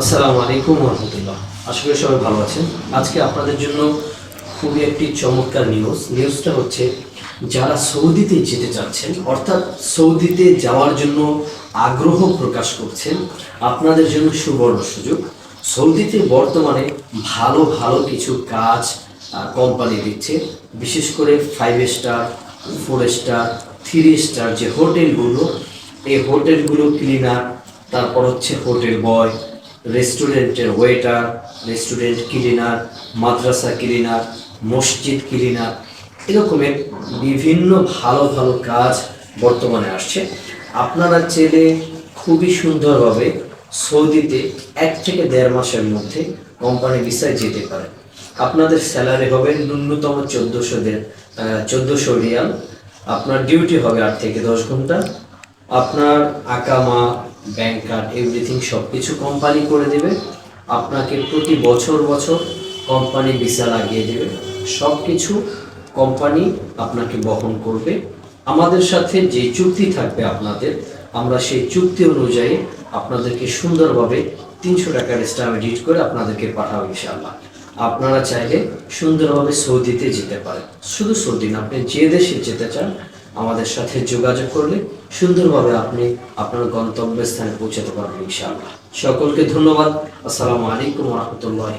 আসসালামু আলাইকুম রহমতুল্লাহ। আশা করি সবাই ভালো আছেন। আজকে আপনাদের জন্য খুবই একটি চমৎকার নিউজ নিউজটা হচ্ছে, যারা সৌদিতে যেতে চাচ্ছেন, অর্থাৎ সৌদিতে যাওয়ার জন্য আগ্রহ প্রকাশ করছেন, আপনাদের জন্য সুবর্ণ সুযোগ। সৌদিতে বর্তমানে ভালো ভালো কিছু কাজ কোম্পানি দিচ্ছে। বিশেষ করে five star four star three star যে হোটেলগুলো এই হোটেলগুলো ক্লিনার তারপর হচ্ছে হোটেল বয় রেস্টুরেন্টের ওয়েটার রেস্টুরেন্ট ক্লিনার মাদ্রাসা ক্লিনার মসজিদ ক্লিনার এরকমের বিভিন্ন ভালো ভালো কাজ বর্তমানে আসছে। আপনারা চাইলে খুবই সুন্দরভাবে সৌদিতে এক থেকে দেড় মাসের মধ্যে কোম্পানি ভিসায় যেতে পারেন। আপনাদের স্যালারি হবে ন্যূনতম চোদ্দোশো চোদ্দোশো রিয়াল। আপনার ডিউটি হবে আট থেকে দশ ঘণ্টা। আপনার আকামা ব্যাংক কার্ড এভরিথিং সব কিছু কোম্পানি করে দেবে। আপনাকে প্রতি বছর বছর কোম্পানি ভিসা লাগিয়ে দেবে। সব কিছু কোম্পানি আপনাকে বহন করবে। আমাদের সাথে যে চুক্তি থাকবে আপনাদের, আমরা সেই চুক্তি অনুযায়ী আপনাদেরকে সুন্দরভাবে তিনশো টাকার স্টাম্প এডিট করে আপনাদেরকে পাঠাবো ইনশাআল্লাহ। আপনারা চাইলে সুন্দরভাবে সৌদিতে যেতে পারেন। শুধু সৌদি না, আপনি যে দেশে যেতে চান, আমাদের সাথে যোগাযোগ করলে সুন্দরভাবে আপনি আপনার গন্তব্যস্থানে পৌঁছাতে পারবেন ইনশাআল্লাহ। সকলকে ধন্যবাদ। আসসালামু আলাইকুম রহমতুল্লাহ